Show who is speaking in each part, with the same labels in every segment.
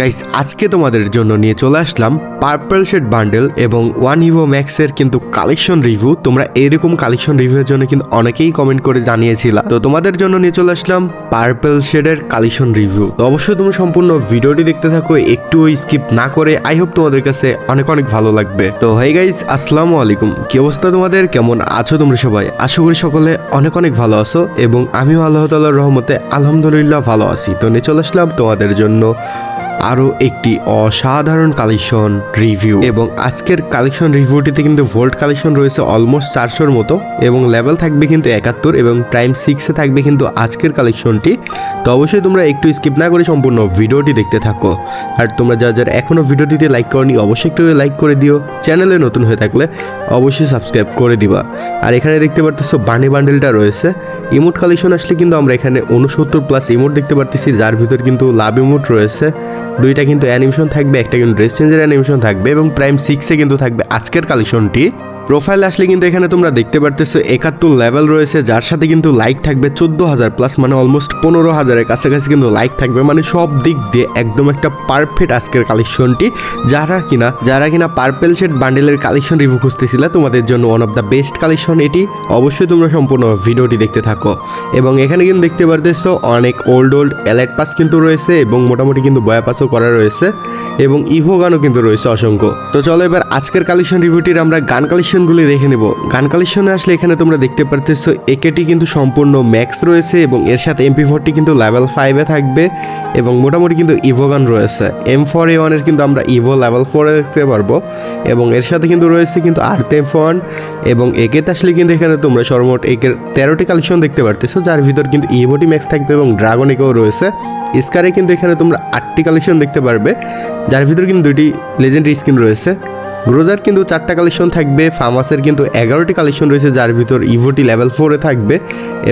Speaker 1: Guys আজকে তোমাদের জন্য নিয়ে চলে আসলাম পার্পল শেড বান্ডেল এবং ওয়ান ইভো ম্যাক্সের কিন্তু কালেকশন রিভিউ তোমরা এরকম কালেকশন রিভিউয়ের জন্য কিন্তু অনেকেই কমেন্ট করে জানিয়েছিল। তো তোমাদের জন্য নিয়ে চলে আসলাম পার্পল শেডের কালেকশন রিভিউ তো অবশ্যই তুমি সম্পূর্ণ ভিডিওটি দেখতে থাকো, একটু স্কিপ না করে। আই হোপ তোমাদের কাছে অনেক অনেক ভালো লাগবে। তো হাই গাইস আসসালামু আলাইকুম। কি অবস্থা তোমাদের? কেমন আছো তোমরা সবাই? আশা করি সকলে অনেক অনেক ভালো আছো এবং আমিও আল্লাহ তাল্লাহর রহমতে আলহামদুলিল্লাহ ভালো আছি। তো নিয়ে চলে আসলাম তোমাদের জন্য আরও একটি অসাধারণ কালেকশন রিভিউ এবং আজকের কালেকশন রিভিউটিতে কিন্তু ভোল্ট কালেকশন রয়েছে অলমোস্ট চারশোর মতো এবং লেভেল থাকবে কিন্তু একাত্তর এবং প্রাইম সিক্সে থাকবে কিন্তু আজকের কালেকশনটি তো অবশ্যই তোমরা একটু স্কিপ না করে সম্পূর্ণ ভিডিওটি দেখতে থাকো। আর তোমরা যা যারা এখনও ভিডিওটিতে লাইক করনি, অবশ্যই একটু লাইক করে দিও। চ্যানেলে নতুন হয়ে থাকলে অবশ্যই সাবস্ক্রাইব করে দিবা। আর এখানে দেখতে পারতেছো বানি বান্ডেলটা রয়েছে। ইমোট কালেকশন আসলে কিন্তু আমরা এখানে উনসত্তর প্লাস ইমোট দেখতে পারতেছি, যার ভিতর কিন্তু লাভ ইমোট রয়েছে। দুইটা কিন্তু অ্যানিমেশন থাকবে, একটা কিন্তু ড্রেস চেঞ্জের অ্যানিমেশন থাকবে এবং প্রাইম সিক্সে কিন্তু থাকবে আজকের কালেকশনটি প্রোফাইল আসলে কিন্তু এখানে তোমরা দেখতে পারতেছো একাত্তর লেভেল রয়েছে, যার সাথে কিন্তু লাইক থাকবে চোদ্দ হাজার প্লাস মানে অলমোস্ট পনেরো হাজারের কাছাকাছি কিন্তু লাইক থাকবে মানে সব দিক দিয়ে একদম একটা পারফেক্ট আজকের কালেকশনটি যারা কিনা যারা কিনা পার্পেল শেড বান্ডেলের কালেকশন রিভিউ খুঁজতেছিল, তোমাদের জন্য one of the best collection এটি। অবশ্যই তোমরা সম্পূর্ণ ভিডিওটি দেখতে থাকো। এবং এখানে কিন্তু দেখতে পারতেছো অনেক ওল্ড ওল্ড এলাইট পাস কিন্তু রয়েছে এবং মোটামুটি কিন্তু বয়া পাসও করা রয়েছে এবং ইভো গানও কিন্তু রয়েছে অসংখ্য। তো চলো এবার আজকের কালেকশন রিভিউটির আমরা গান কালেকশনগুলি দেখে নেব। গান কালেকশনে আসলে এখানে তোমরা দেখতে পারতেছো একেটি কিন্তু সম্পূর্ণ ম্যাক্স রয়েছে এবং এর সাথে এমপি ফোরটি কিন্তু লেভেল ফাইভে থাকবে এবং মোটামুটি কিন্তু ইভো গান রয়েছে। এম ফোর এ ওয়ানের কিন্তু আমরা ইভো লেভেল ফোরে দেখতে পারব এবং এর সাথে কিন্তু রয়েছে কিন্তু আর্থ এম ওয়ান এবং একেতে আসলে কিন্তু এখানে তোমরা সর্বমোট একের তেরোটি কালেকশন দেখতে পারতেছো, যার ভিতর কিন্তু ইভোটি ম্যাক্স থাকবে এবং ড্রাগন একেও রয়েছে। স্কারে কিন্তু এখানে তোমরা আটটি কালেকশন দেখতে পারবে, যার ভিতর কিন্তু দুইটি লেজেন্ডারি স্কিন রয়েছে। গ্রোজার কিন্তু চারটা কালেকশন থাকবে ফার্মাসের কিন্তু এগারোটি কালেকশন রয়েছে, যার ভিতর ইভোটি লেভেল ফোরে থাকবে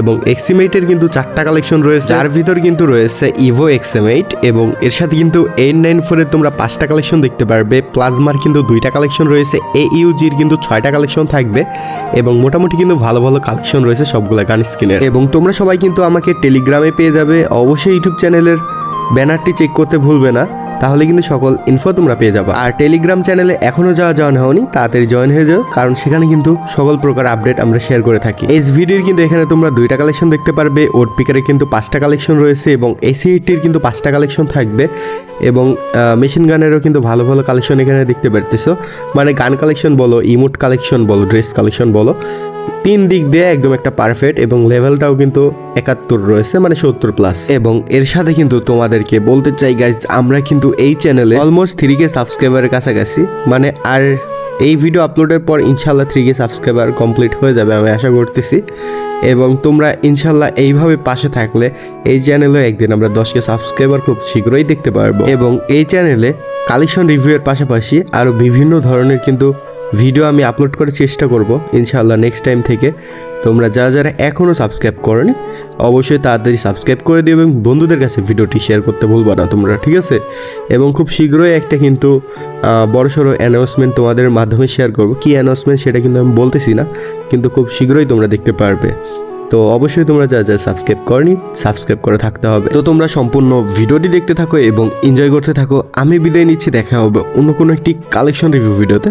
Speaker 1: এবং এক্সিমেটের কিন্তু চারটা কালেকশন রয়েছে। যার ভিতর কিন্তু রয়েছে ইভো এক্সিমেট এবং এর সাথে কিন্তু এইট নাইন ফোরের তোমরা পাঁচটা কালেকশন দেখতে পারবে প্লাজমার কিন্তু দুইটা কালেকশন রয়েছে এ ইউজির কিন্তু ছয়টা কালেকশন থাকবে এবং মোটামুটি কিন্তু ভালো ভালো কালেকশন রয়েছে সবগুলো গান স্কিনের এবং তোমরা সবাই কিন্তু আমাকে টেলিগ্রামে পেয়ে যাবে, অবশ্যই ইউটিউব চ্যানেলের ব্যানারটি চেক করতে ভুলবে না, তাহলে কিন্তু সকল ইনফো তোমরা পেয়ে যাবে। আর টেলিগ্রাম চ্যানেলে এখনও যাওয়া জয়েন হওনি, তাড়াতাড়ি জয়েন হয়ে যাও, কারণ সেখানে কিন্তু সকল প্রকার আপডেট আমরা শেয়ার করে থাকি। এস ভিডিওর কিন্তু এখানে তোমরা দুইটা কালেকশন দেখতে পারবে ওট পিকারের কিন্তু পাঁচটা কালেকশন রয়েছে এবং এসি এইটির কিন্তু পাঁচটা কালেকশন থাকবে এবং মেশিন গানেরও কিন্তু ভালো ভালো কালেকশন এখানে দেখতে পারতেছো। মানে গান কালেকশন বলো ইমোট কালেকশন বলো ড্রেস কালেকশন বলো। তিন দিক দিয়ে একদম একটা পারফেক্ট এবং লেভেলটাও কিন্তু একাত্তর রয়েছে মানে সত্তর প্লাস এবং এর সাথে কিন্তু তোমাদেরকে বলতে চাই গাইজ আমরা কিন্তু এই চ্যানেলে অলমোস্ট থ্রি কে সাবস্ক্রাইবারের কাছাকাছি। মানে আর এই ভিডিও আপলোডের পর ইনশাল্লাহ থ্রি কে সাবস্ক্রাইবার কমপ্লিট হয়ে যাবে, আমি আশা করতেছি। এবং তোমরা ইনশাল্লাহ এইভাবে পাশে থাকলে এই চ্যানেলে একদিন আমরা দশ কে সাবস্ক্রাইবার খুব শীঘ্রই দেখতে পারব। এবং এই চ্যানেলে কালেকশন রিভিউয়ের পাশাপাশি আরও বিভিন্ন ধরনের কিন্তু ভিডিও আমি আপলোড করার চেষ্টা করব, ইনশাআল্লাহ নেক্সট টাইম থেকে। তোমরা যারা যারা এখনও সাবস্ক্রাইব করনি, অবশ্যই তাড়াতাড়ি সাবস্ক্রাইব করে দিও এবং বন্ধুদের কাছে ভিডিওটি শেয়ার করতে ভুলবা না তোমরা, ঠিক আছে? এবং খুব শীঘ্রই একটা কিন্তু বড়সড় অ্যানাউন্সমেন্ট তোমাদের মাধ্যমে শেয়ার করব। কী অ্যানাউন্সমেন্ট সেটা কিন্তু আমি বলতেছি না, কিন্তু খুব শীঘ্রই তোমরা দেখতে পারবে। তো অবশ্যই তোমরা যা যা সাবস্ক্রাইব করনি সাবস্ক্রাইব করে থাকতে হবে। তো তোমরা সম্পূর্ণ ভিডিওটি দেখতে থাকো এবং এনজয় করতে থাকো। আমি বিদায় নিচ্ছি, দেখা হবে অন্য কোনো একটি কালেকশন রিভিউ ভিডিওতে